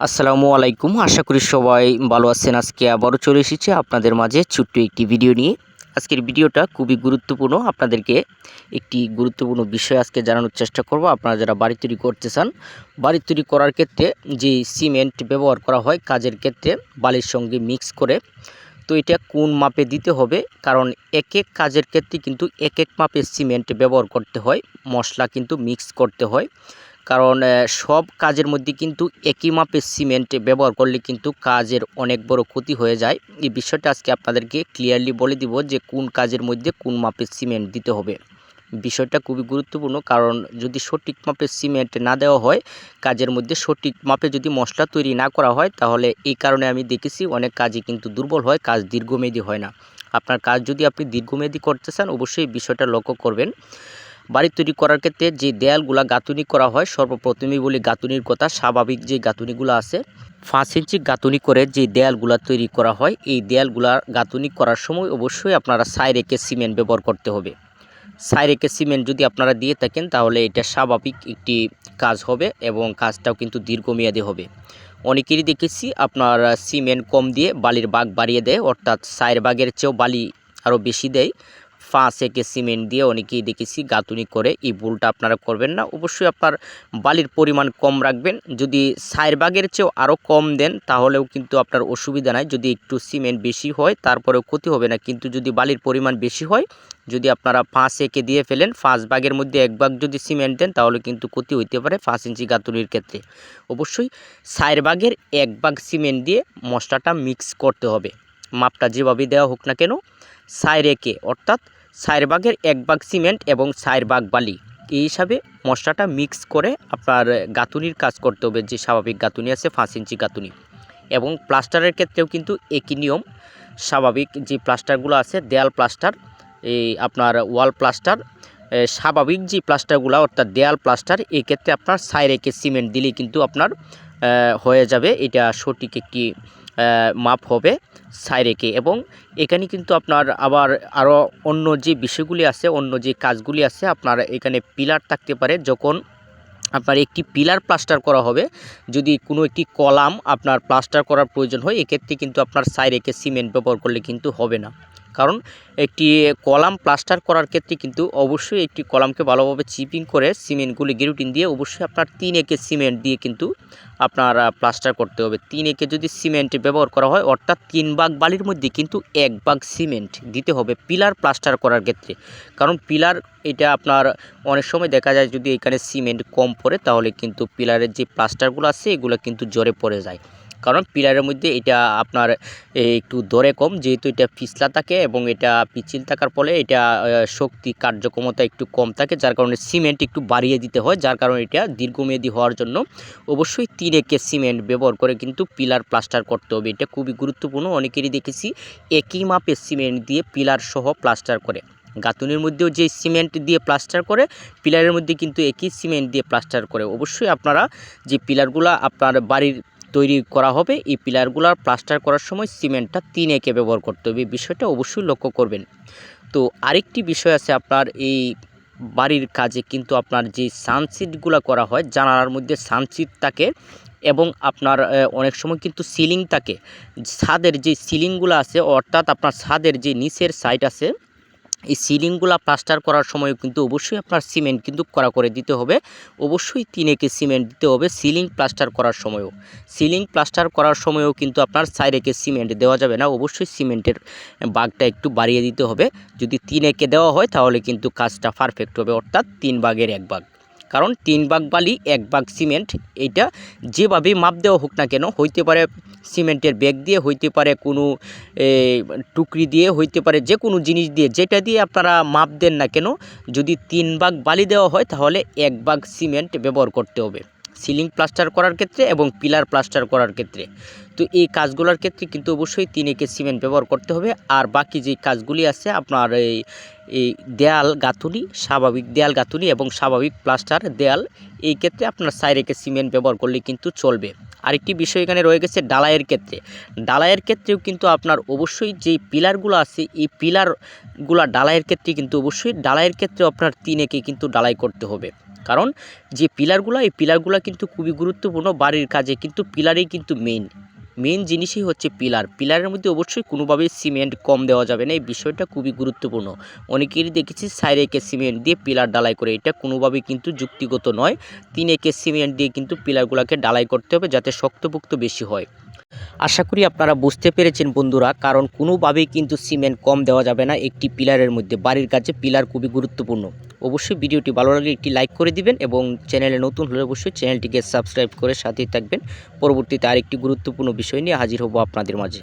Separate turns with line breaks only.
আসসালামু আলাইকুম। আশা করি সবাই ভালো আছেন। আজকে আবারও চলে এসেছি আপনাদের মাঝে ছোট্ট একটি ভিডিও নিয়ে। আজকের ভিডিওটা খুবই গুরুত্বপূর্ণ। আপনাদেরকে একটি গুরুত্বপূর্ণ বিষয় আজকে জানানোর চেষ্টা করব। আপনারা যারা বাড়ি তৈরি করতে চান, বাড়ি তৈরি করার ক্ষেত্রে যে সিমেন্ট ব্যবহার করা হয়, কাজের ক্ষেত্রে বালির সঙ্গে মিক্স করে, তো এটা কোন মাপে দিতে হবে? কারণ এক এক কাজের ক্ষেত্রে কিন্তু এক এক মাপে সিমেন্ট ব্যবহার করতে হয়, মশলা কিন্তু মিক্স করতে হয়। কারণ সব কাজের মধ্যে কিন্তু একই মাপের সিমেন্ট ব্যবহার করলে কিন্তু কাজের অনেক বড় ক্ষতি হয়ে যায়। এই বিষয়টা আজকে আপনাদেরকে ক্লিয়ারলি বলে দিব যে কোন কাজের মধ্যে কোন মাপের সিমেন্ট দিতে হবে। বিষয়টা খুবই গুরুত্বপূর্ণ কারণ, যদি সঠিক মাপের সিমেন্ট না দেওয়া হয়, কাজের মধ্যে সঠিক মাপে যদি মশলা তৈরি না করা হয়, তাহলে এই কারণে আমি দেখেছি অনেক কাজই কিন্তু দুর্বল হয়, কাজ দীর্ঘমেয়াদী হয় না। আপনার কাজ যদি আপনি দীর্ঘমেয়াদী করতে চান, অবশ্যই বিষয়টা লক্ষ্য করবেন। বাড়ি তৈরি করার ক্ষেত্রে যে দেয়ালগুলা গাঁথুনি করা হয়, সর্বপ্রথমেই বলি গাঁথুনির কথা, স্বাভাবিক যে গাঁথুনিগুলো আছে, পাঁচ ইঞ্চি গাঁথুনি করে যে দেয়ালগুলা তৈরি করা হয়, এই দেয়ালগুলা গাঁথুনি করার সময় অবশ্যই আপনারা সাই রেখে সিমেন্ট ব্যবহার করতে হবে। সাই রেখে সিমেন্ট যদি আপনারা দিয়ে থাকেন, তাহলে এটা স্বাভাবিক একটি কাজ হবে এবং কাজটাও কিন্তু দীর্ঘমেয়াদী হবে। অনেকেরই দেখেছি আপনার সিমেন্ট কম দিয়ে বালির বাঘ বাড়িয়ে দেয়, অর্থাৎ সাইর বাগের চেয়েও বালি আরও বেশি দেয়। পাঁচ একে সিমেন্ট দিয়ে অনেকেই দেখেছি গাঁথুনি করে এই ভুলটা আপনারা করবেন না। অবশ্যই আপনার বালির পরিমাণ কম রাখবেন। যদি সাইর বাগের চেয়েও আরও কম দেন, তাহলেও কিন্তু আপনার অসুবিধা নাই। যদি একটু সিমেন্ট বেশি হয়, তারপরেও ক্ষতি হবে না। কিন্তু যদি বালির পরিমাণ বেশি হয়, যদি আপনারা পাঁচ একে দিয়ে ফেলেন পাঁচ ভাগের মধ্যে এক ভাগ যদি সিমেন্ট দেন, তাহলে কিন্তু ক্ষতি হইতে পারে পাঁচ ইঞ্চি গাঁথুনির ক্ষেত্রে। অবশ্যই সাইর ভাগের এক ভাগ সিমেন্ট দিয়ে মশলাটা মিক্স করতে হবে। মাপটা যেভাবে দেওয়া হোক না কেন সাইর একে অর্থাৎ ভাগের এক ভাগ সিমেন্ট এবং সাইর ভাগ বালি। এই হিসাবে মশলাটা মিক্স করে আপনার গাঁথুনির কাজ করতে হবে, যে স্বাভাবিক গাঁথুনি আছে, পাঁচ ইঞ্চি গাঁথুনি। এবং প্লাস্টারের ক্ষেত্রেও কিন্তু একই নিয়ম। স্বাভাবিক যে প্লাস্টারগুলো আছে, দেয়াল প্লাস্টার, এই আপনার ওয়াল প্লাস্টার স্বাভাবিক যে প্লাস্টারগুলো, অর্থাৎ দেয়াল প্লাস্টার এই ক্ষেত্রে আপনার সাই রেখে সিমেন্ট দিলেই কিন্তু আপনার হয়ে যাবে। এটা সঠিক একটি মাপ হবে সাই রেখে এবং এখানে কিন্তু আপনার আবার আরও অন্য যে বিষয়গুলি আছে, অন্য যে কাজগুলি আছে, আপনার এখানে পিলার থাকতে পারে। যখন আপনার একটি পিলার প্লাস্টার করা হবে, যদি কোনো একটি কলাম আপনার প্লাস্টার করার প্রয়োজন হয়, এক্ষেত্রে কিন্তু আপনার সাই রেখে সিমেন্ট ব্যবহার করলে কিন্তু হবে না। কারণ একটি কলাম প্লাস্টার করার ক্ষেত্রে কিন্তু অবশ্যই একটি কলামকে ভালোভাবে চিপিং করে সিমেন্টগুলি গেরুটিন দিয়ে অবশ্যই আপনার তিন একে সিমেন্ট দিয়ে কিন্তু আপনার প্লাস্টার করতে হবে। তিন একে যদি সিমেন্ট ব্যবহার করা হয়, অর্থাৎ তিন ভাগ বালির মধ্যে কিন্তু এক ভাগ সিমেন্ট দিতে হবে পিলার প্লাস্টার করার ক্ষেত্রে। কারণ পিলার এটা আপনার অনেক সময় দেখা যায় যদি এখানে সিমেন্ট কম পড়ে, তাহলে কিন্তু পিলারের যে প্লাস্টারগুলো আছে, এগুলো কিন্তু জোরে পড়ে যায়। কারণ পিলারের মধ্যে এটা আপনার একটু দরে কম, যেহেতু এটা পিছলা থাকে এবং এটা পিছিল থাকার ফলে এটা শক্তি কার্যক্ষমতা একটু কম থাকে, যার কারণে সিমেন্ট একটু বাড়িয়ে দিতে হয়, যার কারণে এটা দীর্ঘমেয়াদী হওয়ার জন্য অবশ্যই তিন একে সিমেন্ট ব্যবহার করে কিন্তু পিলার প্লাস্টার করতে হবে। এটা খুবই গুরুত্বপূর্ণ, অনেকেরই দেখেছি একই মাপের সিমেন্ট দিয়ে পিলার সহ প্লাস্টার করে। গাঁথুনির মধ্যেও যে সিমেন্ট দিয়ে প্লাস্টার করে, পিলারের মধ্যে কিন্তু একই সিমেন্ট দিয়ে প্লাস্টার করে। অবশ্যই আপনারা যে পিলারগুলো আপনার বাড়ির তৈরি করা হবে। এই পিলারগুলো প্লাস্টার করার সময় সিমেন্টটা তিন একে ব্যবহার করতে হবে। বিষয়টা অবশ্যই লক্ষ্য করবেন। তো আরেকটি বিষয় আছে আপনার এই বাড়ির কাজে কিন্তু আপনার যে সানসিটগুলো করা হয়, জানালার মধ্যে সানসিট থাকে এবং আপনার অনেক সময় কিন্তু সিলিং থাকে। ছাদের যে সিলিংগুলো আছে, অর্থাৎ আপনার ছাদের যে নিচের সাইড আছে এই সিলিংগুলা প্লাস্টার করার সময় কিন্তু অবশ্যই আপনার সিমেন্ট কিন্তু করা করে দিতে হবে। অবশ্যই তিন একে সিমেন্ট দিতে হবে সিলিং প্লাস্টার করার সময়ও। সিলিং প্লাস্টার করার সময়ও কিন্তু আপনার সাইড একে সিমেন্ট দেওয়া যাবে না। অবশ্যই সিমেন্টের বাগটা একটু বাড়িয়ে দিতে হবে। যদি তিন একে দেওয়া হয় তাহলে কিন্তু কাজটা পারফেক্ট হবে। অর্থাৎ তিন ভাগের এক ভাগ কারণ তিন ভাগ বালি, এক ভাগ সিমেন্ট এটা যেভাবে মাপ দেওয়া হোক না কেন, হইতে পারে সিমেন্টের ব্যাগ দিয়ে, হইতে পারে কোনো টুকরি দিয়ে, হইতে পারে যে কোনো জিনিস দিয়ে, যেটা দিয়ে আপনারা মাপ দেন না কেন, যদি তিন ভাগ বালি দেওয়া হয় তাহলে এক ভাগ সিমেন্ট ব্যবহার করতে হবে। সিলিং প্লাস্টার করার ক্ষেত্রে এবং পিলার প্লাস্টার করার ক্ষেত্রে। তো এই কাজগুলোর ক্ষেত্রে কিন্তু অবশ্যই তিন একে সিমেন্ট ব্যবহার করতে হবে। আর বাকি যে কাজগুলি আছে, আপনার এই এই দেয়াল গাঁথুনি, স্বাভাবিক দেয়াল গাঁথুনি এবং স্বাভাবিক প্লাস্টার দেয়াল, এই ক্ষেত্রে আপনার সাইড একে সিমেন্ট ব্যবহার করলে কিন্তু চলবে। আরেকটি বিষয় এখানে রয়ে গেছে ডালাইয়ের ক্ষেত্রে। ডালাইয়ের ক্ষেত্রেও কিন্তু আপনার অবশ্যই যেই পিলারগুলো আছে, এই পিলারগুলো ডালাইয়ের ক্ষেত্রে কিন্তু অবশ্যই, ডালাইয়ের ক্ষেত্রে আপনার তিন একে কিন্তু ডালাই করতে হবে। কারণ যে পিলারগুলো, এই পিলারগুলো কিন্তু খুবই গুরুত্বপূর্ণ বাড়ির কাজে, কিন্তু পিলারই কিন্তু মেইন মেইন জিনিসই হচ্ছে পিলার। পিলারের মধ্যে অবশ্যই কোনোভাবেই সিমেন্ট কম দেওয়া যাবে না, এই বিষয়টা খুবই গুরুত্বপূর্ণ। অনেকেরই দেখেছি সাইড একে সিমেন্ট দিয়ে পিলার ডালাই করে, এটা কোনোভাবেই কিন্তু যুক্তিগত নয়। তিন একে সিমেন্ট দিয়ে কিন্তু পিলারগুলোকে ডালাই করতে হবে যাতে শক্তপোক্ত বেশি হয়। আশা করি আপনারা বুঝতে পেরেছেন বন্ধুরা, কারণ কোনোভাবেই কিন্তু সিমেন্ট কম দেওয়া যাবে না, একটি পিলারের মধ্যে, বাড়ির কাছে পিলার খুবই গুরুত্বপূর্ণ। অবশ্যই ভিডিওটি ভালো লাগলে একটি লাইক করে দিবেন এবং চ্যানেলে নতুন হলে অবশ্যই চ্যানেলটিকে সাবস্ক্রাইব করে সাথেই থাকবেন। পরবর্তীতে আরেকটি গুরুত্বপূর্ণ বিষয় নিয়ে হাজির হব আপনাদের মাঝে।